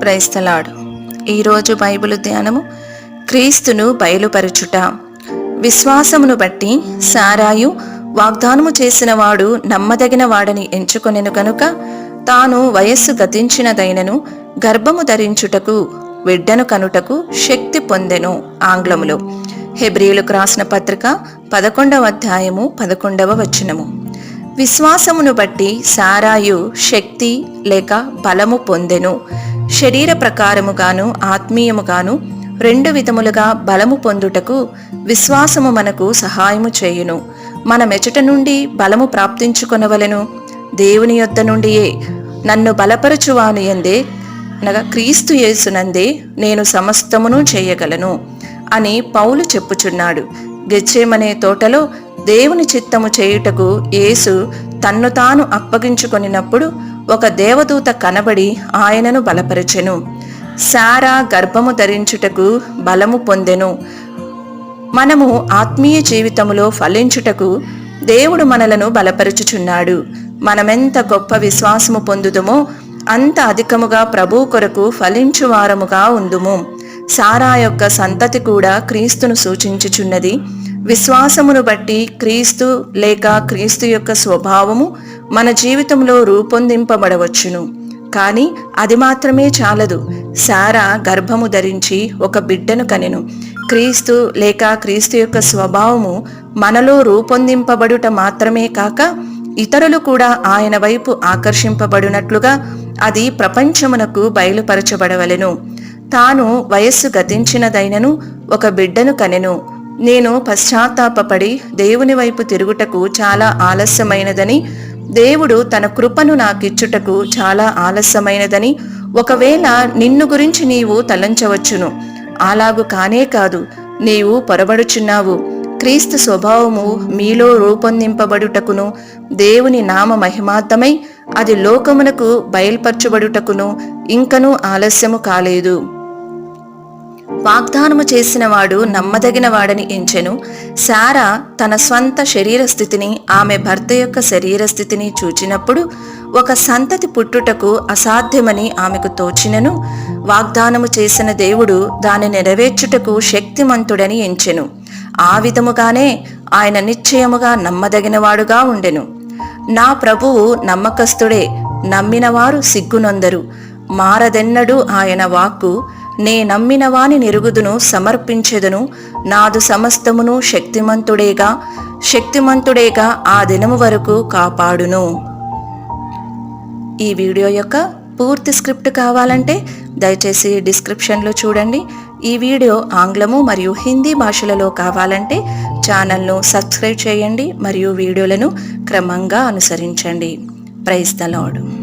ప్రైస్తలాడు ఈరోజు బైబిల్ ధ్యానము క్రీస్తును బయలుపరచుట. విశ్వాసమును బట్టి సారాయు వాగ్దానము చేసిన వాడు నమ్మదగిన వాడని ఎంచుకొనెను కనుక తాను వయస్సు గతించినదైనను గర్భము ధరించుటకు విడ్డను కనుటకు శక్తి పొందెను. ఆంగ్లములో హెబ్రియులకు రాసిన పత్రిక పదకొండవ అధ్యాయము పదకొండవ వచనము. విశ్వాసమును బట్టి సారాయు శక్తి లేక బలము పొందెను. శరీర ప్రకారముగాను ఆత్మీయముగాను రెండు విధములుగా బలము పొందుటకు విశ్వాసము మనకు సహాయము చేయును. మన మెచట నుండి బలము ప్రాప్తించుకొనవలెను. దేవుని యొద్ద నుండియే నన్ను బలపరచువాను ఎందే అనగా క్రీస్తు యేసునందే నేను సమస్తమును చేయగలను అని పౌలు చెప్పుచున్నాడు. గెచ్చేమనే తోటలో దేవుని చిత్తము చేయుటకు యేసు తన్ను తాను అప్పగించుకొనినప్పుడు ఒక దేవదూత కనబడి ఆయనను బలపరచెను. సారా గర్భము ధరించుటకు బలము పొందెను. మనము ఆత్మీయ జీవితములో ఫలించుటకు దేవుడు మనలను బలపరుచుచున్నాడు. మనమెంత గొప్ప విశ్వాసము పొందుదుమో అంత అధికముగా ప్రభు కొరకు ఫలించువారముగా ఉందుము. సారా యొక్క సంతతి కూడా క్రీస్తును సూచించుచున్నది. విశ్వాసమును బట్టి క్రీస్తు లేక క్రీస్తు యొక్క స్వభావము మన జీవితంలో రూపొందింపబడవచ్చును. కానీ అది మాత్రమే చాలదు. సారా గర్భము ధరించి ఒక బిడ్డను కనెను. క్రీస్తు లేక క్రీస్తు యొక్క స్వభావము మనలో రూపొందింపబడుట మాత్రమే కాక ఇతరులు కూడా ఆయన వైపు ఆకర్షింపబడినట్లుగా అది ప్రపంచమునకు బయలుపరచబడవలెను. తాను వయస్సు గతించినదైనను ఒక బిడ్డను కనెను. నేను పశ్చాత్తాపపడి దేవుని వైపు తిరుగుటకు చాలా ఆలస్యమైనదని దేవుడు తన కృపను నాకిచ్చుటకు చాలా ఆలస్యమైనదని ఒకవేళ నిన్ను గురించి నీవు తలంచవచ్చును. అలాగు కానే కాదు నీవు పొరబడుచున్నావు. క్రీస్తు స్వభావము మీలో రూపొందింపబడుటకును దేవుని నామ మహిమార్థమై అది లోకమునకు బయల్పరచబడుటకును ఇంకనూ ఆలస్యము కాలేదు. వాగ్దానము చేసినవాడు నమ్మదగినవాడని ఎంచెను. శారా తన స్వంత శరీర స్థితిని ఆమె భర్త యొక్క శరీర స్థితిని చూచినప్పుడు ఒక సంతతి పుట్టుటకు అసాధ్యమని ఆమెకు తోచినను. వాగ్దానము చేసిన దేవుడు దాని నెరవేర్చుటకు శక్తిమంతుడని ఎంచెను. ఆ విధముగానే ఆయన నిశ్చయముగా నమ్మదగినవాడుగా ఉండెను. నా ప్రభువు నమ్మకస్తుడే నమ్మినవారు సిగ్గునొందరు. మారదెన్నడు ఆయన వాక్కు నే నమ్మినవాని నిరుగుదును సమర్పించెదను. నాదు సమస్తమును శక్తిమంతుడేగా శక్తిమంతుడేగా ఆ దినము వరకు కాపాడును. ఈ వీడియో యొక్క పూర్తి స్క్రిప్ట్ కావాలంటే దయచేసి డిస్క్రిప్షన్లో చూడండి. ఈ వీడియో ఆంగ్లము మరియు హిందీ భాషలలో కావాలంటే ఛానల్ను సబ్స్క్రైబ్ చేయండి మరియు వీడియోలను క్రమంగా అనుసరించండి. Praise the lord